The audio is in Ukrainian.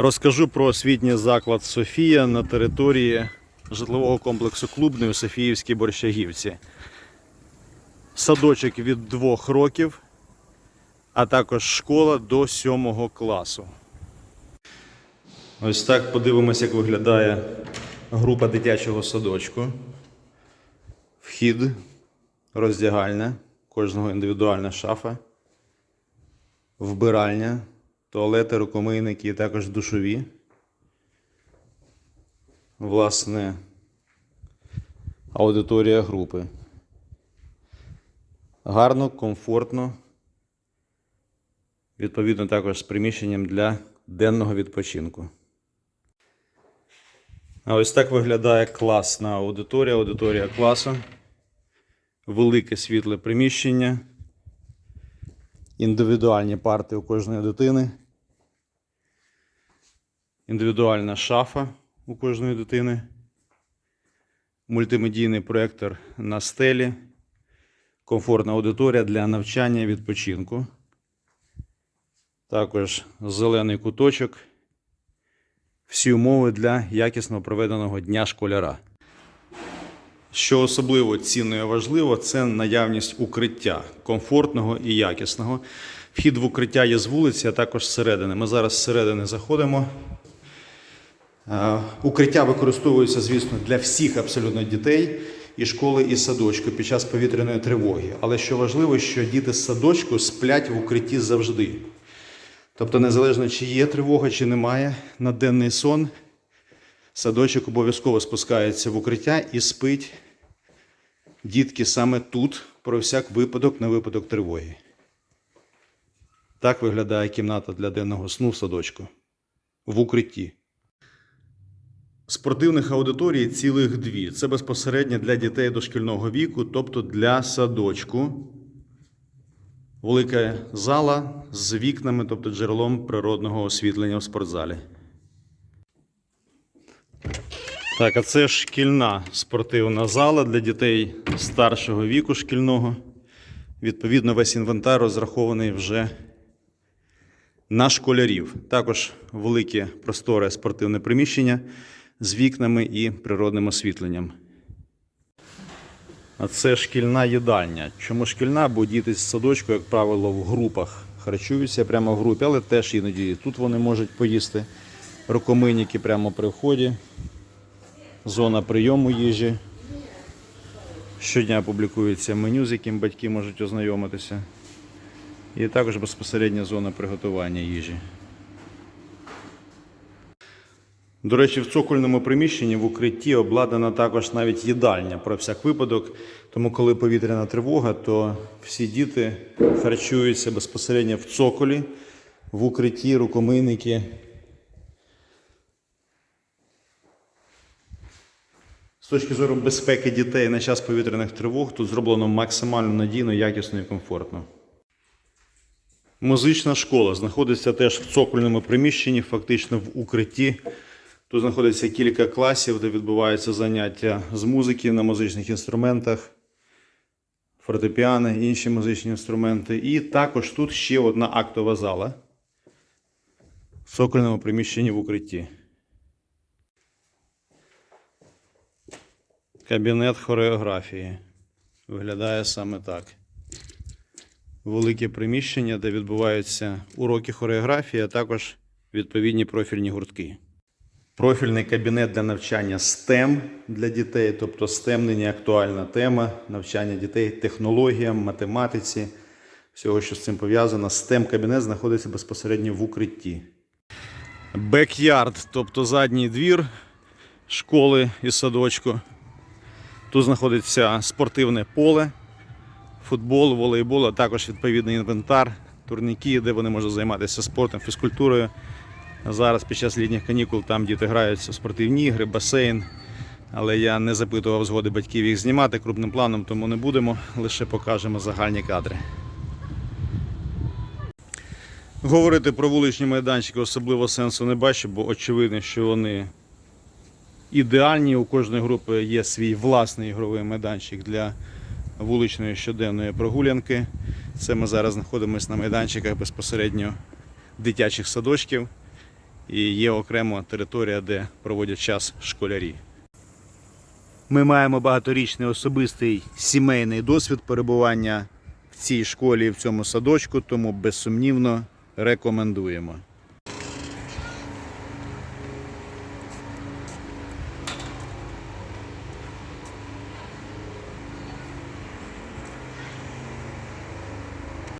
Розкажу про освітній заклад Софія на території житлового комплексу Клубний у Софіївській Борщагівці. Садочок від двох років, а також школа до сьомого класу. Ось так подивимось, як виглядає група дитячого садочку. Вхід, роздягальня, кожного індивідуальна шафа, вбиральня, туалети, рукомийники і також душові. Власне, аудиторія групи. Гарно, комфортно. Відповідно, також з приміщенням для денного відпочинку. А ось так виглядає класна аудиторія, аудиторія класу. Велике світле приміщення, індивідуальні парти у кожної дитини, індивідуальна шафа у кожної дитини, мультимедійний проєктор на стелі, комфортна аудиторія для навчання і відпочинку. Також зелений куточок. Всі умови для якісно проведеного дня школяра. Що особливо цінно і важливо, це наявність укриття комфортного і якісного. Вхід в укриття є з вулиці, а також зсередини. Ми зараз зсередини заходимо. Е, Укриття використовується, звісно, для всіх абсолютно дітей і школи, і садочку під час повітряної тривоги. Але що важливо, що діти з садочку сплять в укритті завжди. Тобто, незалежно чи є тривога, чи немає, на денний сон садочок обов'язково спускається в укриття і спить дітки саме тут, про всяк випадок на випадок тривоги. Так виглядає кімната для денного сну в садочку в укритті. Спортивних аудиторій цілих дві. Це безпосередньо для дітей дошкільного віку, тобто для садочку. Велика зала з вікнами, тобто джерелом природного освітлення в спортзалі. Так, а це шкільна спортивна зала для дітей старшого віку шкільного. Відповідно, весь інвентар розрахований вже на школярів. Також велике просторе спортивне приміщення з вікнами і природним освітленням. А це шкільна їдальня. Чому шкільна? Бо діти з садочку, як правило, в групах харчуються прямо в групі, але теж іноді тут вони можуть поїсти. Рукомийники прямо при вході. Зона прийому їжі. Щодня публікується меню, з яким батьки можуть ознайомитися. І також безпосередня зона приготування їжі. До речі, в цокольному приміщенні в укритті обладнана також навіть їдальня про всяк випадок. Тому, коли повітряна тривога, то всі діти харчуються безпосередньо в цоколі, в укритті, рукомийники. З точки зору безпеки дітей на час повітряних тривог тут зроблено максимально надійно, якісно і комфортно. Музична школа знаходиться теж в цокольному приміщенні, фактично в укритті. Тут знаходиться кілька класів, де відбуваються заняття з музики на музичних інструментах, фортепіано, інші музичні інструменти. І також тут ще одна актова зала в цокольному приміщенні в укритті. Кабінет хореографії. Виглядає саме так. Велике приміщення, де відбуваються уроки хореографії, а також відповідні профільні гуртки. Профільний кабінет для навчання STEM для дітей, тобто STEM нині актуальна тема навчання дітей технологіям, математиці, всього, що з цим пов'язано. STEM кабінет знаходиться безпосередньо в укритті. Бекярд, тобто задній двір школи і садочку. Тут знаходиться спортивне поле, футбол, волейбол, а також відповідний інвентар, турніки, де вони можуть займатися спортом, фізкультурою. Зараз під час літніх канікул там діти граються в спортивні ігри, басейн. Але я не запитував згоди батьків їх знімати крупним планом, тому не будемо, лише покажемо загальні кадри. Говорити про вуличні майданчики особливо сенсу не бачу, бо очевидно, що вони ідеальні. У кожної групи є свій власний ігровий майданчик для вуличної щоденної прогулянки. Це ми зараз знаходимося на майданчиках безпосередньо дитячих садочків. і є окрема територія, де проводять час школярі. Ми маємо багаторічний особистий сімейний досвід перебування в цій школі і в цьому садочку, тому безсумнівно рекомендуємо.